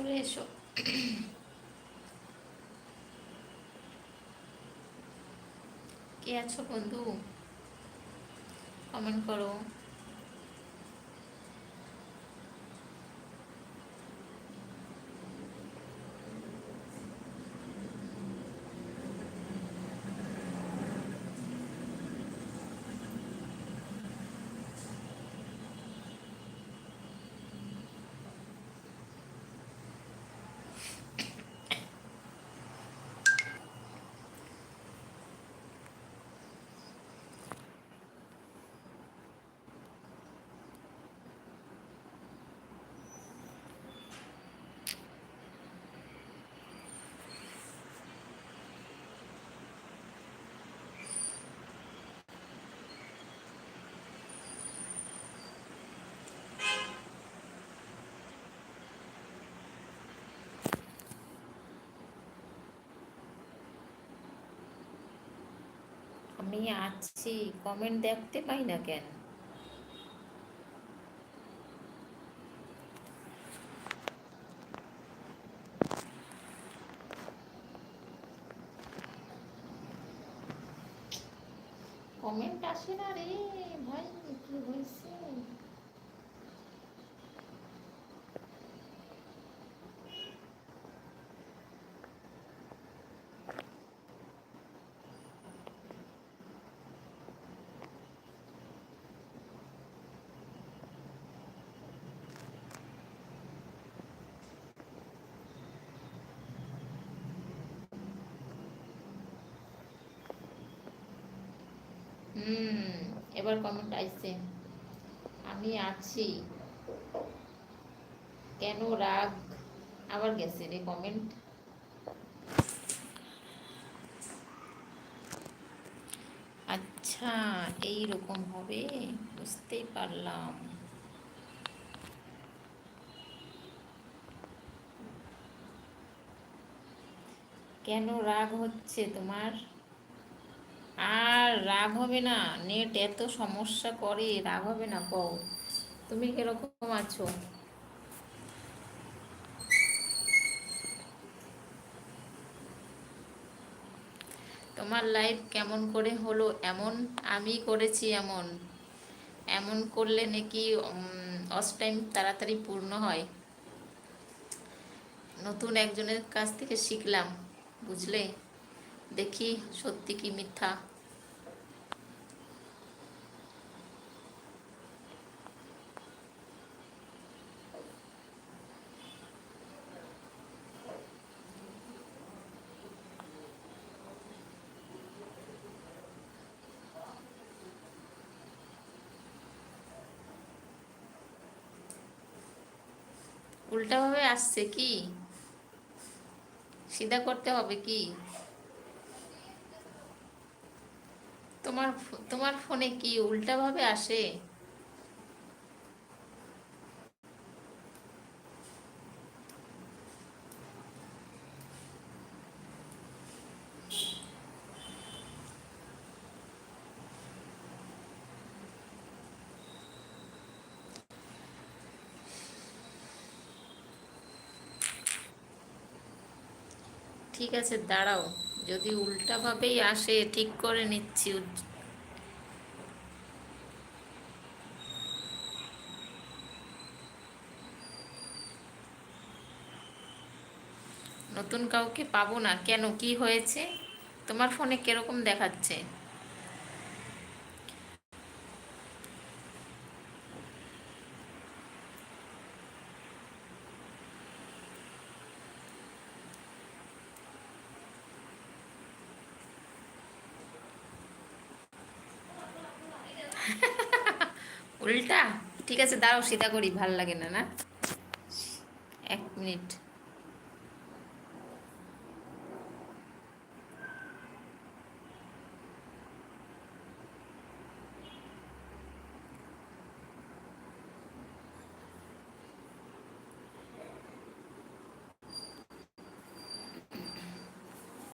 চলে এসো কে আছো বন্ধু কমেন্ট করো আমি আছি কমেন্ট দেখতে পাই না কেন? কমেন্ট আসে না রে ভাই কি হয়েছে? এবার কমেন্ট আইছে আমি আছি। কেন রাগ? আবার গেছে রে কমেন্ট আচ্ছা এই রকম হবে? বুঝতেই পারলাম। কেন রাগ হচ্ছে তোমার? আর রাগ হবে না? নেট এত সমস্যা করে, রাগ হবে না কও? তুমি কীরকম আছো? তোমার লাইফ কেমন করে হলো? এমন আমি করেছি এমন। এমন করলে নাকি অস টাইম তাড়াতাড়ি পূর্ণ হয়। নতুন একজনের কাছ থেকে শিখলাম, বুঝলে? দেখি সত্যি কি মিথ্যা। উল্টাভাবে আসছে কি? সিধা করতে হবে কি? তোমার তোমার ফোনে কি উল্টাভাবে আসে? ঠিক আছে, দাঁড়াও। যদি উল্টাভাবেই আসে, ঠিক করে নিচ্ছি। নতুন কাউকে পাবো না। কেন? কি হয়েছে? তোমার ফোনে কীরকম দেখাচ্ছে? উল্টা? ঠিক আছে দাঁড়াও সীতা করি ভালো লাগে না না? এক মিনিট।